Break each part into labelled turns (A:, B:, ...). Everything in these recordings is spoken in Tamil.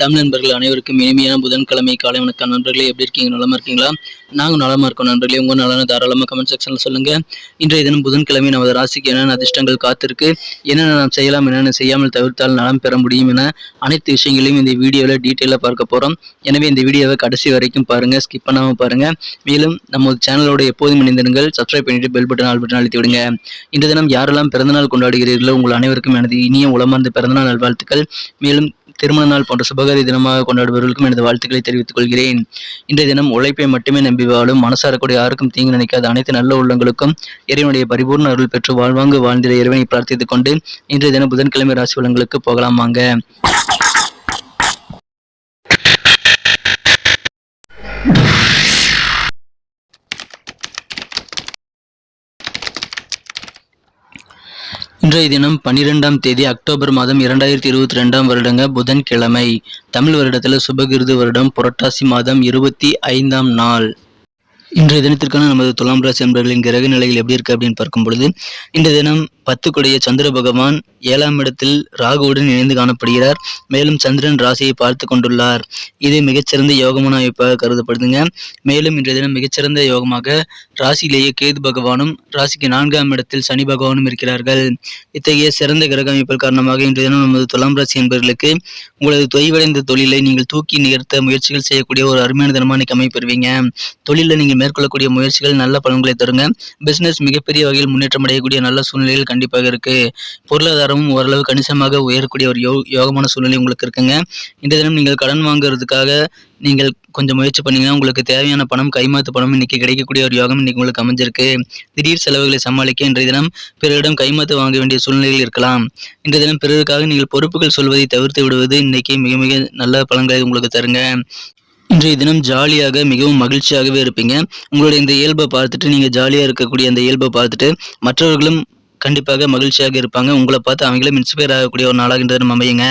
A: தமிழ் நண்பர்கள் அனைவருக்கும் இனிமையான புதன்கிழமை காலை வணக்கம். நண்பர்களே எப்படி இருக்கீங்க? நலமா இருக்கீங்களா? நாங்கள் நலமா இருக்கோம் நண்பர்களே. உங்க நலன தாராளமாக கமெண்ட் செக்ஷன்ல சொல்லுங்க. இன்றைய தினம் புதன்கிழமை நமது ராசிக்கு என்னென்ன அதிர்ஷ்டங்கள் காத்திருக்கு என்னென்ன நாம் செய்யலாம் என்னென்ன செய்யாமல் தவிர்த்தால் நலம் பெற முடியும் என அனைத்து விஷயங்களையும் இந்த வீடியோவில் டீட்டெயிலாக பார்க்க போறோம். எனவே இந்த வீடியோவை கடைசி வரைக்கும் பாருங்க ஸ்கிப் பண்ணாமல் பாருங்க. மேலும் நம்ம சேனலோட எப்போதும் இணைந்திருங்கள் சப்ஸ்கிரைப் பண்ணிட்டு பெல் பட்டன் ஆல் பட்டன் அழுத்தி விடுங்க இன்றைய தினம் யாரெல்லாம் பிறந்தநாள் கொண்டாடுகிறீர்களோ உங்கள் அனைவருக்கும் எனது இனிய உளமார்ந்த பிறந்தநாள் நல்வாழ்த்துக்கள். மேலும் திருமண நாள் போன்ற சுபகாரி தினமாக கொண்டாடுபவர்களுக்கும் எனது வாழ்த்துக்களை தெரிவித்துக் கொள்கிறேன். இன்றைய தினம் உழைப்பை மட்டுமே நம்பி வாழும் மனசார கூட யாருக்கும் தீங்கு நினைக்காத அனைத்து நல்ல உள்ளங்களுக்கும் இறைவனுடைய பரிபூர்ண அருள் பெற்று வாழ்வாங்கு வாழ்ந்திட இறைவனை பிரார்த்தித்துக் கொண்டு இன்றைய தினம் புதன்கிழமை ராசி வளங்களுக்கு போகலாம் வாங்க. இன்றைய தினம் பன்னிரெண்டாம் தேதி அக்டோபர் மாதம் இரண்டாயிரத்தி இருபத்தி ரெண்டாம் வருடங்க புதன்கிழமை. தமிழ் வருடத்தில் சுபகிருது வருடம் புரட்டாசி மாதம் இருபத்தி ஐந்தாம் நாள். இன்றைய தினத்திற்கான நமது துலாம் ராசி என்பர்களின் கிரக நிலைகள் எப்படி இருக்கு அப்படின்னு பார்க்கும் பொழுது இந்த தினம் பத்துக்குடைய சந்திர பகவான் ஏழாம் இடத்தில் ராகுவுடன் இணைந்து காணப்படுகிறார். மேலும் சந்திரன் ராசியை பார்த்து கொண்டுள்ளார். இது மிகச்சிறந்த யோகமான அமைப்பாக கருதப்படுதுங்க. மேலும் இன்றைய தினம் மிகச்சிறந்த யோகமாக ராசியிலேயே கேது பகவானும் ராசிக்கு நான்காம் இடத்தில் சனி பகவானும் இருக்கிறார்கள். இத்தகைய சிறந்த கிரக அமைப்பில் காரணமாக இன்றைய தினம் நமது துலாம் ராசி என்பவர்களுக்கு உங்களது தொய்வடைந்த தொழிலை நீங்கள் தூக்கி நிகழ்த்த முயற்சிகள் செய்யக்கூடிய ஒரு அருமையான தினமாக அமைப்பெறுவீங்க. தொழிலில் நீங்கள் மேற்கொள்ளக்கூடிய முயற்சிகள் நல்ல பலன்களை தருங்க. பிசினஸ் மிகப்பெரிய வகையில் முன்னேற்றம் அடையக்கூடிய நல்ல சூழ்நிலைகள் கண்டிப்பாக இருக்கு. பொருளாதாரமும் ஓரளவு கணிசமாக உயரக்கூடிய ஒரு யோ யோகமான சூழ்நிலை உங்களுக்கு இருக்குங்க. இந்த தினம் நீங்கள் கடன் வாங்குறதுக்காக நீங்கள் கொஞ்சம் முயற்சி பண்ணீங்கன்னா உங்களுக்கு தேவையான பணம் கைமாத்து பணம் இன்னைக்கு கிடைக்கக்கூடிய ஒரு யோகம் இன்னைக்கு உங்களுக்கு அமைஞ்சிருக்கு. திடீர் செலவுகளை சமாளிக்க இன்றைய தினம் பிறரிடம் கைமாத்து வாங்க வேண்டிய சூழ்நிலையில் இருக்கலாம். இன்றைய தினம் பிறருக்காக நீங்கள் பொறுப்புகள் சொல்வதை தவிர்த்து விடுவது இன்னைக்கு மிக மிக நல்ல பலன்களை உங்களுக்கு தருங்க. இன்றைய தினம் ஜாலியாக மிகவும் மகிழ்ச்சியாகவே இருப்பீங்க. உங்களுடைய இந்த இயல்பை பார்த்துட்டு நீங்கள் ஜாலியாக இருக்கக்கூடிய அந்த இயல்பை பார்த்துட்டு மற்றவர்களும் கண்டிப்பாக மகிழ்ச்சியாக இருப்பாங்க. உங்களை பார்த்து அவங்களும் இன்ஸ்பயர் ஆகக்கூடிய ஒரு நாளாக இன்றைய தினம் அமையுங்க.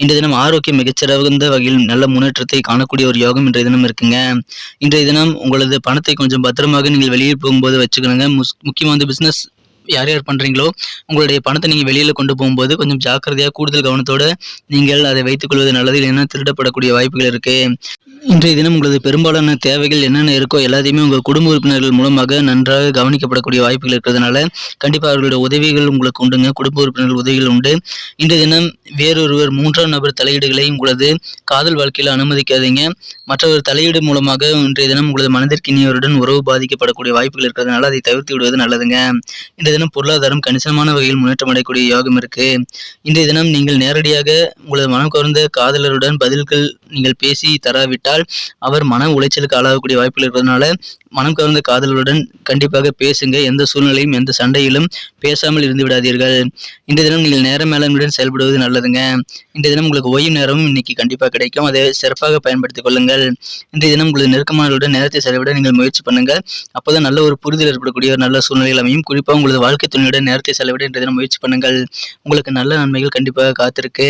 A: இன்றைய தினம் ஆரோக்கியம் மிகச்சிறந்த வகையில் நல்ல முன்னேற்றத்தை காணக்கூடிய ஒரு யோகம் இன்றைய தினம் இருக்குங்க. இன்றைய தினம் உங்களது பணத்தை கொஞ்சம் பத்திரமாக நீங்கள் வெளியில் போகும்போது வச்சுக்கணுங்க. முக்கியமாக வந்து பிஸ்னஸ் யார் யார் பண்ணுறீங்களோ உங்களுடைய பணத்தை நீங்கள் வெளியில் கொண்டு போகும்போது கொஞ்சம் ஜாக்கிரதையாக கூடுதல் கவனத்தோடு நீங்கள் அதை வைத்துக் கொள்வது நல்லது இல்லைன்னா திருடப்படக்கூடிய வாய்ப்புகள் இருக்குது இன்றைய தினம் உங்களது பெரும்பாலான தேவைகள் என்னென்ன இருக்கோ எல்லாத்தையுமே உங்கள் குடும்ப உறுப்பினர்கள் மூலமாக நன்றாக கவனிக்கப்படக்கூடிய வாய்ப்புகள் இருக்கிறதுனால கண்டிப்பாக அவர்களுடைய உதவிகள் உங்களுக்கு உண்டுங்க. குடும்ப உறுப்பினர்கள் உதவிகள் உண்டு. இன்றைய தினம் வேறொருவர் மூன்றாம் நபர் தலையீடுகளை உங்களது காதல் வாழ்க்கையில் அனுமதிக்காதீங்க. மற்றவர் தலையீடு மூலமாக இன்றைய தினம் உங்களது மனதிற்கு இனியவருடன் உறவு பாதிக்கப்படக்கூடிய வாய்ப்புகள் இருக்கிறதுனால அதை தவிர்த்து விடுவது நல்லதுங்க. இன்றைய தினம் பொருளாதாரம் கணிசமான வகையில் முன்னேற்றம் அடையக்கூடிய யோகம் இருக்கு. இன்றைய தினம் நீங்கள் நேரடியாக உங்களது மனம் கவர்ந்த காதலருடன் பதில்கள் நீங்கள் பேசி தராவிட்டால் அவர் மன உளைச்சலுக்கு ஆளாகக்கூடிய வாய்ப்புகள் இருப்பதனால மனம் கவர்ந்த காதலருடன் கண்டிப்பாக பேசுங்க. எந்த சூழ்நிலையும் எந்த சண்டையிலும் பேசாமல் இருந்து விடாதீர்கள். இன்றைய தினம் நீங்கள் நேர மேலாண்மையுடன் செயல்படுவது நல்லதுங்க. இன்றைய தினம் உங்களுக்கு ஓய்வு நேரமும் இன்னைக்கு கண்டிப்பாக கிடைக்கும். அதை சிறப்பாக பயன்படுத்திக் கொள்ளுங்கள். இன்றைய தினம் உங்களது நெருக்கமானவர்களுடன் நேரத்தை செலவிட நீங்கள் முயற்சி பண்ணுங்கள். அப்போதான் நல்ல ஒரு புரிதல் ஏற்படக்கூடிய ஒரு நல்ல சூழ்நிலைகள் அமையும். குறிப்பாக உங்களது வாழ்க்கை துணையுடன் நேரத்தை செலவிட இன்றைய தினம் முயற்சி பண்ணுங்கள். உங்களுக்கு நல்ல நன்மைகள் கண்டிப்பாக காத்திருக்கு.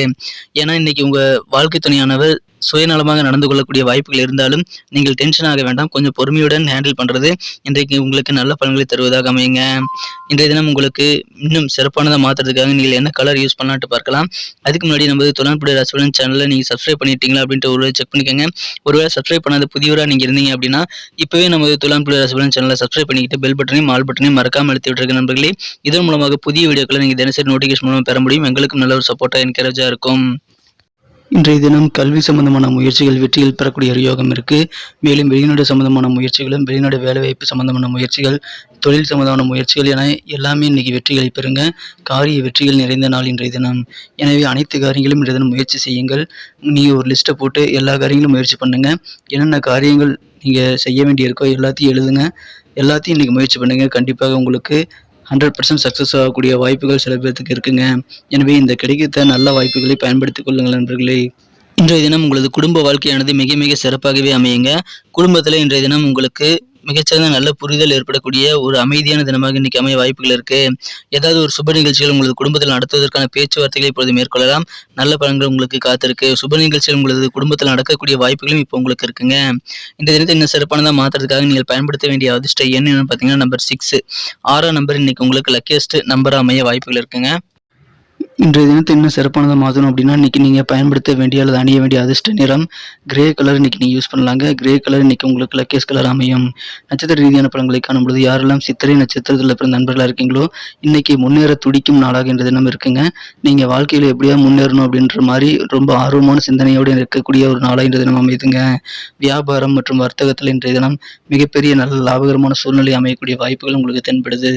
A: ஏன்னா இன்னைக்கு உங்க வாழ்க்கை துணையானவர் சுயநலமாக நடந்து கொள்ளக்கூடிய வாய்ப்புகள் இருந்தாலும் நீங்கள் டென்ஷன் ஆக வேண்டாம். கொஞ்சம் பொறுமையுடன் ஹேண்டில் பண்ணுறது இன்றைக்கு உங்களுக்கு நல்ல பலன்களை தருவதாக அமையுங்க. இன்றைய தினம் உங்களுக்கு இன்னும் சிறப்பானதாக மாற்றுறதுக்காக நீங்கள் என்ன கலர் யூஸ் பண்ணலான்ட்டு பார்க்கலாம். அதுக்கு முன்னாடி நம்ம தொழில்நுட்ப ரசவலன் சேனலில் நீங்கள் சப்ஸ்கிரைப் பண்ணிட்டீங்களா அப்படின்ட்டு ஒரு செக் பண்ணிக்கோங்க. ஒருவேளை சப்ஸ்கிரைப் பண்ணாத புதியவராக நீங்கள் இருந்தீங்க அப்படின்னா இப்போவே நம்ம தொழில்நுட்ப ரசவலன் சேனலை சப்ஸ்கிரைப் பண்ணிக்கிட்டு பெல் பட்டனையும் ஆல் பட்டனையும் மறக்காமல் அழுத்தி விட்டுருக்க நண்பர்களே. இதன் மூலமாக புதிய வீடியோக்களை நீங்கள் தினசரி நோட்டிஃபிகேஷன் மூலமாக பெற முடியும். எங்களுக்கும் நல்ல ஒரு சப்போர்ட்டாக என்கரேஜாக இருக்கும். இன்றைய தினம் கல்வி சம்பந்தமான முயற்சிகள் வெற்றியில் பெறக்கூடிய ஒரு யோகம் இருக்கு. மேலும் வெளிநாடு சம்பந்தமான முயற்சிகளும் வெளிநாடு வேலைவாய்ப்பு சம்பந்தமான முயற்சிகள் தொழில் சம்பந்தமான முயற்சிகள் என எல்லாமே இன்னைக்கு வெற்றிகளை பெறுங்க. காரிய வெற்றிகள் நிறைந்த நாள் இன்றைய தினம். எனவே அனைத்து காரியங்களும் இன்றைய தினம் முயற்சி செய்யுங்கள். நீங்கள் ஒரு லிஸ்ட்டை போட்டு எல்லா காரியங்களும் முயற்சி பண்ணுங்க. என்னென்ன காரியங்கள் நீங்கள் செய்ய வேண்டியிருக்கோ எல்லாத்தையும் எழுதுங்க. எல்லாத்தையும் இன்னைக்கு முயற்சி பண்ணுங்கள் கண்டிப்பாக உங்களுக்கு ஹண்ட்ரட் பர்சன்ட் சக்ஸஸ் ஆகக்கூடிய வாய்ப்புகள் சில பேர்த்துக்கு இருக்குங்க. எனவே இந்த கிடைத்த நல்ல வாய்ப்புகளை பயன்படுத்திக் கொள்ளுங்கள் நண்பர்களே. இன்றைய தினம் உங்களது குடும்ப வாழ்க்கையானது மிக மிக சிறப்பாகவே அமையுங்க. குடும்பத்தில் இன்றைய தினம் உங்களுக்கு மிகச்சிறந்த நல்ல புரிதல் ஏற்படக்கூடிய ஒரு அமைதியான தினமாக இன்னைக்கு அமைய வாய்ப்புகள் இருக்கு. ஏதாவது ஒரு சுப நிகழ்ச்சிகள் உங்களது குடும்பத்தில் நடத்துவதற்கான பேச்சுவார்த்தைகளை இப்பொழுது மேற்கொள்ளலாம். நல்ல பலன்கள் உங்களுக்கு காத்திருக்கு. சுப நிகழ்ச்சிகள் உங்களது குடும்பத்தில் நடக்கக்கூடிய வாய்ப்புகளும் இப்போ உங்களுக்கு இருக்குங்க. இந்த தினத்தை இன்னும் சிறப்பானதாக மாற்றுறதுக்காக நீங்கள் பயன்படுத்த வேண்டிய அதிர்ஷ்ட எண் என்னன்னு பார்த்தீங்கன்னா நம்பர் சிக்ஸ் ஆறாம் நம்பர் இன்னைக்கு உங்களுக்கு லக்கியஸ்ட் நம்பர் அமைய வாய்ப்புகள் இருக்குங்க. இன்றைய தினத்தை இன்னும் சிறப்பானதாக மாற்றணும் அப்படின்னா இன்னைக்கு நீங்கள் பயன்படுத்த வேண்டிய அல்லது அணிய வேண்டிய அதிர்ஷ்ட நிறம் கிரே கலர் இன்னைக்கு நீங்கள் யூஸ் பண்ணலாங்க. கிரே கலர் இன்னைக்கு உங்களுக்கு லக்கேஸ் கலர் அமையும். நட்சத்திர ரீதியான பலன்களை காணும்பொழுது யாரெல்லாம் சித்திரை நட்சத்திரத்தில் பிறந்த நண்பர்களாக இருக்கீங்களோ இன்னைக்கு முன்னேற துடிக்கும் நாளாக இன்ற தினம் இருக்குங்க. நீங்கள் வாழ்க்கையில் எப்படியா முன்னேறணும் அப்படின்ற மாதிரி ரொம்ப ஆர்வமான சிந்தனையோடு இருக்கக்கூடிய ஒரு நாளாக இன்றைய தினம் அமையுதுங்க வியாபாரம் மற்றும் வர்த்தகத்தில் இன்றைய தினம் மிகப்பெரிய நல்ல லாபகரமான சூழ்நிலை அமையக்கூடிய வாய்ப்புகள் உங்களுக்கு தென்படுது.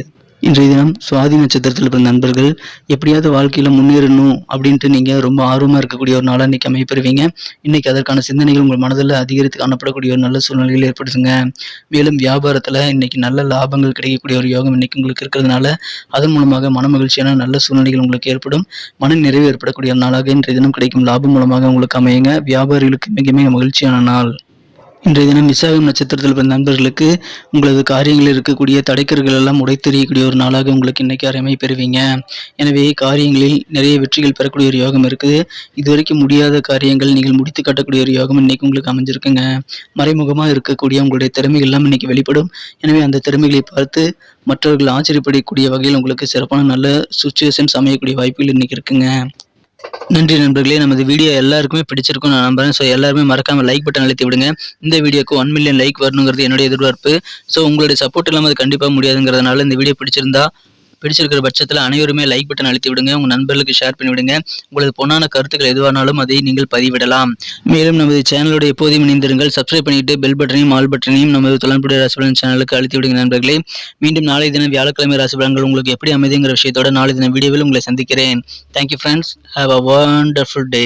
A: இன்றைய தினம் சுவாதி நட்சத்திரத்தில் பிறந்த நண்பர்கள் எப்படியாவது வாழ்க்கையில் முன்னேறணும் அப்படின்ட்டு நீங்கள் ரொம்ப ஆர்வமாக இருக்கக்கூடிய ஒரு நாளாக இன்றைக்கி அமைப்பெறுவீங்க இன்றைக்கி அதற்கான சிந்தனைகள் உங்கள் மனதில் அதிகரித்து காணப்படக்கூடிய ஒரு நல்ல சூழ்நிலைகள் ஏற்படுத்துங்க. மேலும் வியாபாரத்தில் இன்னைக்கு நல்ல லாபங்கள் கிடைக்கக்கூடிய ஒரு யோகம் இன்னைக்கு உங்களுக்கு இருக்கிறதுனால அதன் மூலமாக மன மகிழ்ச்சியான நல்ல சூழ்நிலைகள் உங்களுக்கு ஏற்படும். மன நிறைவு ஏற்படக்கூடிய ஒரு நாளாக இன்றைய தினம் கிடைக்கும். லாபம் மூலமாக உங்களுக்கு அமையுங்க. வியாபாரிகளுக்கு மிக மிக மகிழ்ச்சியான நாள். இன்றைய தினம் விசாகம் நட்சத்திரத்தில் பிறந்த நண்பர்களுக்கு உங்களது காரியங்களில் இருக்கக்கூடிய தடைக்கர்கள் எல்லாம் உடைத்தெறியக்கூடிய ஒரு நாளாக உங்களுக்கு இன்னைக்கு அருமை பெறுவீங்க. எனவே காரியங்களில் நிறைய வெற்றிகள் பெறக்கூடிய ஒரு யோகம் இருக்குது. இதுவரைக்கும் முடியாத காரியங்கள் நீங்கள் முடித்து காட்டக்கூடிய ஒரு யோகம் இன்னைக்கு உங்களுக்கு அமைஞ்சிருக்குங்க. மறைமுகமாக இருக்கக்கூடிய உங்களுடைய திறமைகள் எல்லாம் இன்னைக்கு வெளிப்படும். எனவே அந்த திறமைகளை பார்த்து மற்றவர்கள் ஆச்சரியப்படக்கூடிய வகையில் உங்களுக்கு சிறப்பான நல்ல சுச்சுவேஷன்ஸ் அமையக்கூடிய வாய்ப்புகள் இன்னைக்கு இருக்குங்க. நன்றி நண்பர்களே. நமது வீடியோ எல்லாருக்குமே பிடிச்சிருக்கும் நான் நம்புறேன். ஸோ எல்லாருமே மறக்காம லைக் பட்டன் அழுத்தி விடுங்க. இந்த வீடியோக்கு ஒன் மில்லியன் லைக் வரணுங்கிறது என்னுடைய எதிர்பார்ப்பு. ஸோ உங்களுடைய சப்போர்ட் இல்லாமல் அது கண்டிப்பாக முடியாதுங்கிறதுனால இந்த வீடியோ பிடிச்சிருந்தா பிடிச்சிருக்கிற பட்சத்தில் அனைவருமே லைக் பட்டன் அழுத்தி விடுங்க. உங்கள் நண்பர்களுக்கு ஷேர் பண்ணி விடுங்க. உங்களது பொன்னான கருத்துக்கள் எதுவானாலும் அதை நீங்கள் பதிவிடலாம். மேலும் நமது சேனலோட எப்போதையும் இணைந்திருங்கள். சப்ஸ்கிரைப் பண்ணிட்டு பெல் பட்டனையும் ஆல் பட்டனையும் நமது தொலைன்புடைய ராசிபலன் சேனலுக்கு அழுத்தி விடுங்க நண்பர்களே. மீண்டும் நாளை தினம் வியாழக்கிழமை ராசிபலன்கள் உங்களுக்கு எப்படி அமைதிங்கிற விஷயத்தோட நாளை தினம் வீடியோவில் உங்களை சந்திக்கிறேன். Thank you friends have a wonderful day